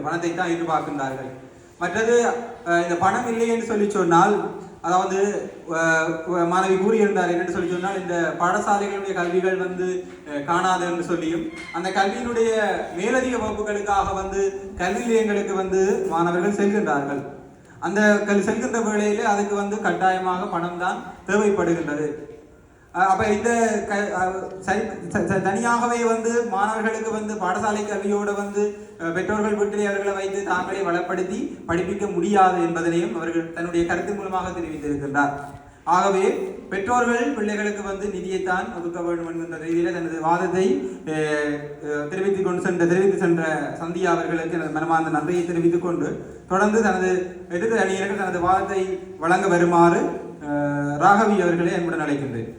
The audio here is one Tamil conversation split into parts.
இந்த பணத்தை தான் எதிர்பார்க்கின்றார்கள். மற்றது இந்த பணம் இல்லை என்று சொல்லி சொன்னால் அதாவது மாணவி கூறியிருந்தார் என்னென்னு சொல்லி சொன்னால் இந்த பாடசாலைகளுடைய கல்விகள் வந்து காணாது என்று சொல்லியும் அந்த கல்வியினுடைய மேலதிக வகுப்புகளுக்காக வந்து கல்வி நிலையங்களுக்கு வந்து மாணவர்கள் செல்கின்றார்கள். அந்த கல் செல்கின்ற வேளையிலே அதுக்கு வந்து கட்டாயமாக பணம் தான் தேவைப்படுகின்றது. அப்போ இந்த க தனியாகவே வந்து மாணவர்களுக்கு வந்து பாடசாலை கல்வியோடு வந்து பெற்றோர்கள் வீட்டிலே அவர்களை வைத்து தாங்களே வளப்படுத்தி படிப்பிக்க முடியாது என்பதனையும் அவர்கள் தன்னுடைய கருத்து மூலமாக தெரிவித்திருக்கின்றார். ஆகவே பெற்றோர்கள் பிள்ளைகளுக்கு வந்து நிதியைத்தான் ஒதுக்க வேண்டும் என்கின்ற ரீதியில் தனது வாதத்தை தெரிவித்துக் கொண்டு சென்ற தெரிவித்து சென்ற சந்தியா அவர்களுக்கு எனது மனமார்ந்த நன்றியை தெரிவித்துக் கொண்டு தொடர்ந்து தனது எதிர்த்து அணியினர்கள் தனது வாதத்தை வழங்க வருமாறு ராகவி அவர்களை என்னுடன் அழைக்கின்றேன்.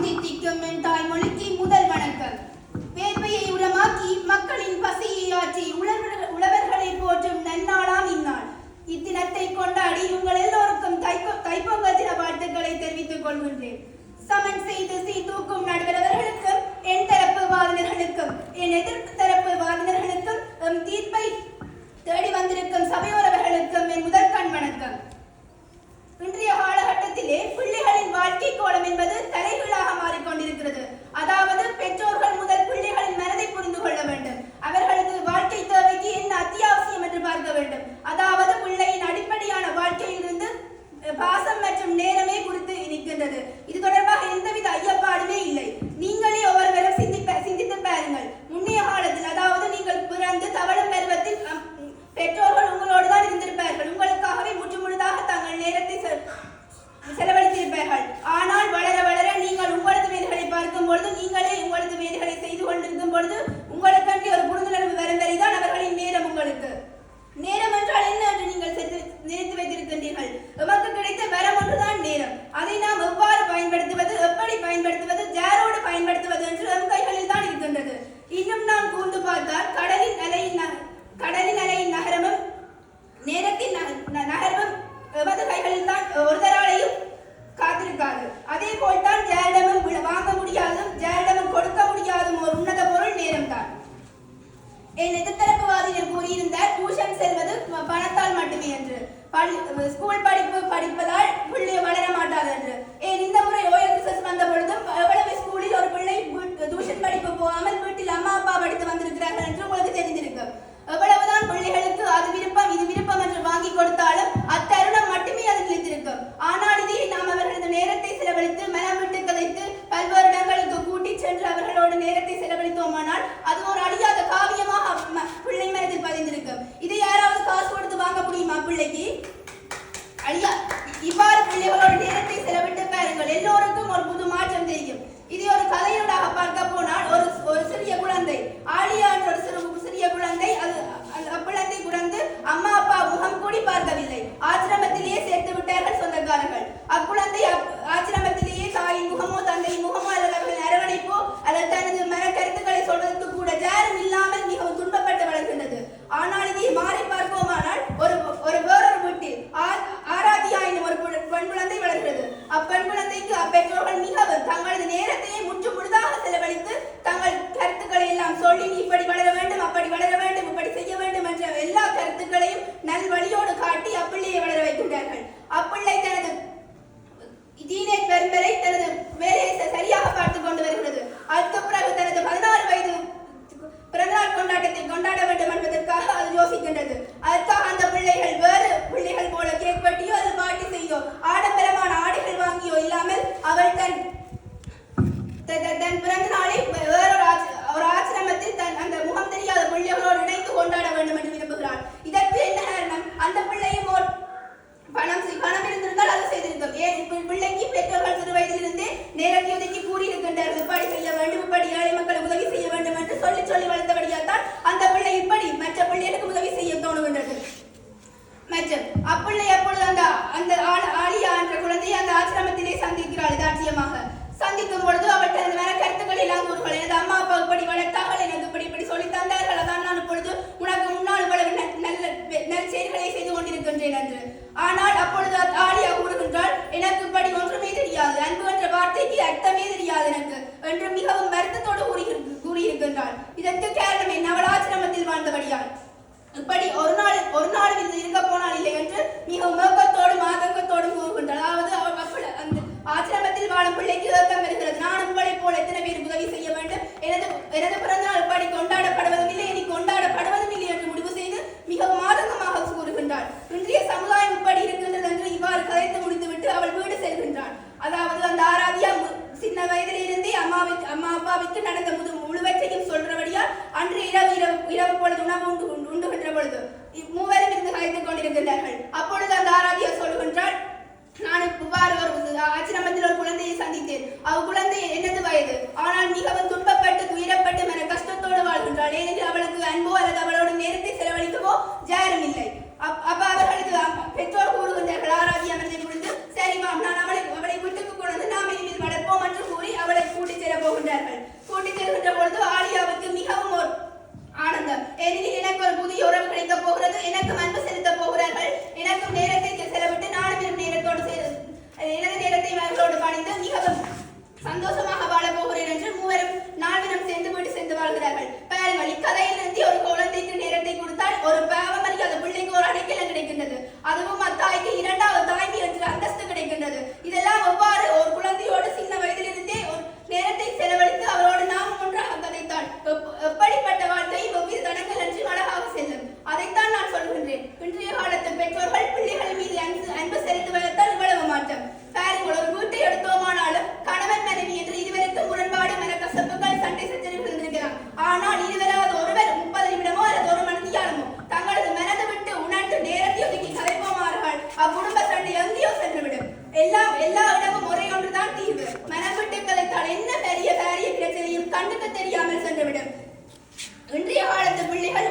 தித்திக்கும் தித்திக்கும் முதல் வணக்கம். வேர்வையை உரமாக்கி மக்களின் பசியை ஆற்றி உழவர்களை போற்றும் நன்னாளாம் இந்நாள். இத்தினத்தை கொண்டாடி உங்கள் எல்லோரும் படி ஸ்கூல் படிப்பு படிப்பதால் பிள்ளை வளர மாட்டாது என்று. ஏன் இந்த முறை ஓஎஸ்எஸ் வந்த பொழுதும் எவ்வளவு ஸ்கூலில் ஒரு பிள்ளை டியூஷன் படிப்பு போகாமல் வீட்டில் அம்மா அப்பா படித்து வந்திருக்கிறார் இப்படி ஏழை மக்களுக்கு உதவி செய்ய வேண்டும் என்று சொல்லி சொல்லி வளர்ந்தபடியால் தான் அந்த பிள்ளை இப்படி மற்ற பிள்ளைகளுக்கு உதவி செய்ய தோணுகின்றது மற்ற அப்பிள்ளை அப்பொழுது அந்த அந்த ஆலியா என்ற குழந்தையை அந்த ஆசிரமத்திலே சந்திக்கிறாள் தாட்சியமாக சந்திக்கும் பொழுது அவற்றை தனது மேல கருத்துக்கள் எல்லாம் கூறுகள் எனது அம்மா அப்பா இப்படி வளர்த்தார்கள் எனக்கு இப்படி இப்படி சொல்லி தந்தார்கள் அதான் நான் இப்பொழுது உனக்கு முன்னால் இவ்வளவு நல்ல நல்ல நற்செயல்களை செய்து கொண்டிருக்கின்றேன் என்று. ஆனால் அப்பொழுது ஆலியா கூறுகின்றால் எனக்கு இப்படி ஒன்றுமே தெரியாது அன்பு என்ற வார்த்தைக்கு அர்த்தமே தெரியாது எனக்கு என்று மிக நோக்கத்தோடும் ஆதங்கத்தோடும் கூறுகின்றார் அதாவது அந்த ஆசிரமத்தில் வாழும் பிள்ளைக்கு ஏக்கம் இருக்கிறது. நான் உங்களை போல எத்தனை பேர் உதவி செய்ய வேண்டும்? எனது எனது பிறந்தநாள் படி கொண்டாடப்படுவதும் இல்லை இனி கொண்டாடப்படுவதும் இல்லை என்று முடிவு செய்து மிகவும் ஆதங்கமாக கூறுகின்றாள். இன்றைய சமுதாயம் இப்படி இருக்கின்றது என்று இவ்வாறு கதைத்து முடித்துவிட்டு அவள் வீடு செல்கின்றான் அதாவது அந்த ஆராதியா சின்ன வயதில் இருந்தே அம்மாவிற்கு அம்மா அப்பாவிற்கு நடந்த முழு முழுவற்றையும் சொல்றபடியால் அன்று இரவு இரவு இரவு பொழுது உணவு உண்டு உண்டுகின்ற பொழுது காலத்து பிள்ளைகள்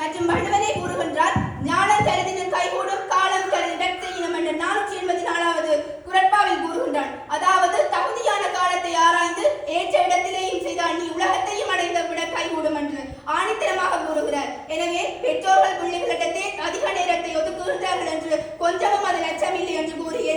மற்றும் வள்ளுவரே கூறுகின்றார் ஞானம் கருதின கைகூடும் காலம் கருதி செய்யணும் என்ற நானூற்றி எண்பத்தி நாலாவது குரட்பாவில் கூறுகின்றான். அதாவது தகுதியான காலத்தை ஆராய்ந்து ஏற்ற இடத்திலேயும் செய்த நீ உலகத்தையும் அடைந்த விட கைகூடும் என்று ஆணித்தரமாக கூறுகிறார். எனவே பெற்றோர்கள் பிள்ளைகளிடத்தே அதிக நேரத்தை ஒதுக்குகின்றார்கள் என்று கொஞ்சமும் அது லட்சமில்லை என்று கூறுகிறார்